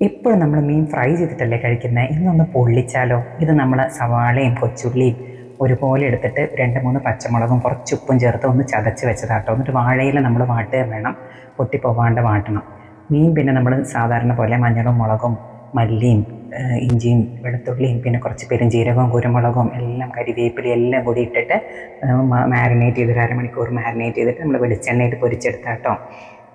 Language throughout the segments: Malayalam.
എപ്പോഴും നമ്മൾ മീൻ ഫ്രൈ ചെയ്തിട്ടല്ലേ കഴിക്കുന്നത് ഇന്നൊന്ന് പൊള്ളിച്ചാലോ? ഇത് നമ്മൾ സവാളയും കൊച്ചുള്ളിയും ഒരുപോലെ എടുത്തിട്ട് രണ്ട് മൂന്ന് പച്ചമുളകും കുറച്ച് ഉപ്പും ചേർത്ത് ഒന്ന് ചതച്ച് വെച്ചതാട്ടോ. എന്നിട്ട് വാഴയിൽ നമ്മൾ വാട്ടുക വേണം. പൊട്ടിപ്പോവാണ്ട് വാട്ടണം. മീൻ പിന്നെ നമ്മൾ സാധാരണ പോലെ മഞ്ഞളും മുളകും മല്ലിയും ഇഞ്ചിയും വെളുത്തുള്ളിയും പിന്നെ കുറച്ച് പെരുംജീരകവും കുരുമുളകും എല്ലാം കരിവേപ്പിലയും എല്ലാം കൂടി ഇട്ടിട്ട് മാരിനേറ്റ് ചെയ്ത് അരമണിക്കൂർ മാരിനേറ്റ് ചെയ്തിട്ട് നമ്മൾ വെളിച്ചെണ്ണയിട്ട് പൊരിച്ചെടുത്താട്ടോ.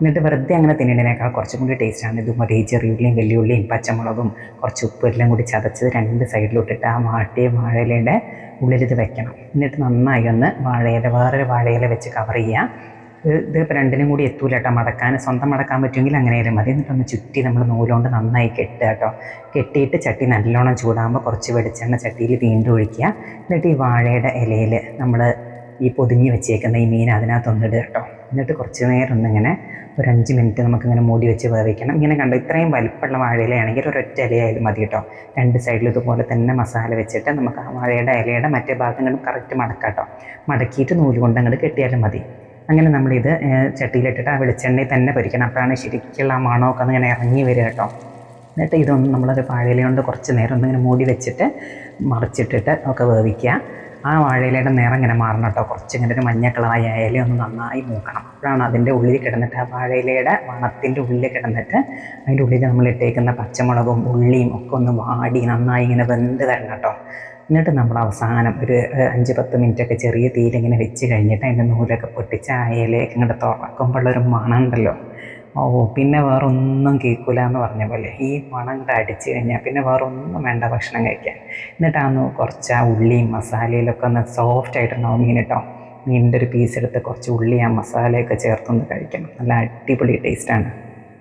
എന്നിട്ട് വെറുതെ അങ്ങനെ തിന്നേണ്ടതിനേക്കാൾ കുറച്ചും കൂടി ടേസ്റ്റാണ് ഇത് മറ്റേ ചെറിയുള്ളിയും വലിയുള്ളിയും പച്ചമുളകും കുറച്ച് ഉപ്പ് എല്ലാം കൂടി ചതച്ചത് രണ്ട് സൈഡിലോട്ടിട്ട് ആ വാട്ടിയ വാഴയിലയുടെ ഉള്ളിലിത് വെക്കണം. എന്നിട്ട് നന്നായി ഒന്ന് വാഴയില വേറൊരു വാഴയില വെച്ച് കവർ ചെയ്യുക ഇത് ഇപ്പം രണ്ടിനും കൂടി എത്തൂല കേട്ടോ മടക്കാൻ സ്വന്തം മടക്കാൻ പറ്റുമെങ്കിൽ അങ്ങനെയായാലും മതി. എന്നിട്ടൊന്ന് ചുറ്റി നമ്മൾ നൂലുകൊണ്ട് നന്നായി കെട്ടുക കേട്ടോ കെട്ടിയിട്ട് ചട്ടി നല്ലോണം ചൂടാകുമ്പോൾ കുറച്ച് വെളിച്ചെണ്ണ ചട്ടിയിൽ വീണ്ടും ഒഴിക്കുക. എന്നിട്ട് ഈ വാഴയുടെ ഇലയിൽ നമ്മൾ ഈ പൊതിഞ്ഞ് വെച്ചേക്കുന്ന ഈ മീൻ അതിനകത്തൊന്നിടുക കേട്ടോ എന്നിട്ട് കുറച്ച് നേരം ഒന്നിങ്ങനെ ഒരു അഞ്ച് മിനിറ്റ് നമുക്കിങ്ങനെ മൂടി വെച്ച് വേവിക്കണം. ഇങ്ങനെ കണ്ടോ ഇത്രയും വലിപ്പമുള്ള വാഴയിലയാണെങ്കിൽ ഒരൊറ്റ ഇലയായാലും മതി കേട്ടോ. രണ്ട് സൈഡിൽ ഇതുപോലെ തന്നെ മസാല വെച്ചിട്ട് നമുക്ക് ആ വാഴയുടെ ഇലയുടെ മറ്റേ ഭാഗങ്ങളും കറക്റ്റ് മടക്കാം കേട്ടോ. മടക്കിയിട്ട് നൂൽ കൊണ്ട് അങ്ങോട്ട് കെട്ടിയാലും മതി. അങ്ങനെ നമ്മളിത് ചട്ടിയിലിട്ടിട്ട് ആ വെളിച്ചെണ്ണയിൽ തന്നെ പൊരിക്കണം. അപ്പോഴാണ് ശരിക്കുള്ള ആ മണമൊക്കെ ഒന്നിങ്ങനെ ഇറങ്ങി വരിക കേട്ടോ. എന്നിട്ട് ഇതൊന്ന് നമ്മളൊരു കൊണ്ട് കുറച്ച് നേരം ഒന്നിങ്ങനെ മൂടി വെച്ചിട്ട് മറിച്ചിട്ടിട്ട് ഒക്കെ വേവിക്കുക. ആ വാഴയിലയുടെ നിറം ഇങ്ങനെ മാറണം കേട്ടോ. കുറച്ചിങ്ങനെ ഒരു മഞ്ഞ കളറായ ഇല ഒന്ന് നന്നായി മൂക്കണം. അപ്പോഴാണ് അതിന്റെ ഉള്ളിൽ കിടന്നിട്ട് ആ വാഴയിലയുടെ വണത്തിന്റെ ഉള്ളിൽ കിടന്നിട്ട് അതിന്റെ ഉള്ളിൽ നമ്മൾ ഇട്ടേക്കുന്ന പച്ചമുളകും ഉള്ളിയും ഒക്കെ ഒന്ന് വാടി നന്നായി ഇങ്ങനെ വെന്ത് തരണം കേട്ടോ. എന്നിട്ട് നമ്മൾ അവസാനം ഒരു അഞ്ച് പത്ത് മിനിറ്റൊക്കെ ചെറിയ തീയിലിങ്ങനെ വെച്ച് കഴിഞ്ഞിട്ട് അതിന്റെ നൂലൊക്കെ പൊട്ടിച്ച് ആ ഇലയൊക്കെ ഇങ്ങോട്ട് തുറക്കുമ്പോഴുള്ളൊരു മണം ഉണ്ടല്ലോ ഓ പിന്നെ വേറെ ഒന്നും കേൾക്കില്ല എന്ന് പറഞ്ഞ പോലെ. ഈ മണം കൂടെ അടിച്ചു കഴിഞ്ഞാൽ പിന്നെ വേറെ ഒന്നും വേണ്ട ഭക്ഷണം കഴിക്കാൻ. എന്നിട്ടാന്ന് കുറച്ച് ആ ഉള്ളിയും മസാലയിലൊക്കെ ഒന്ന് സോഫ്റ്റ് ആയിട്ടുണ്ടാവും മീൻ കേട്ടോ മീനിന്റെ ഒരു പീസ് എടുത്ത് കുറച്ച് ഉള്ളി ആ മസാലയൊക്കെ ചേർത്തൊന്ന് കഴിക്കണം. നല്ല അടിപൊളി ടേസ്റ്റാണ്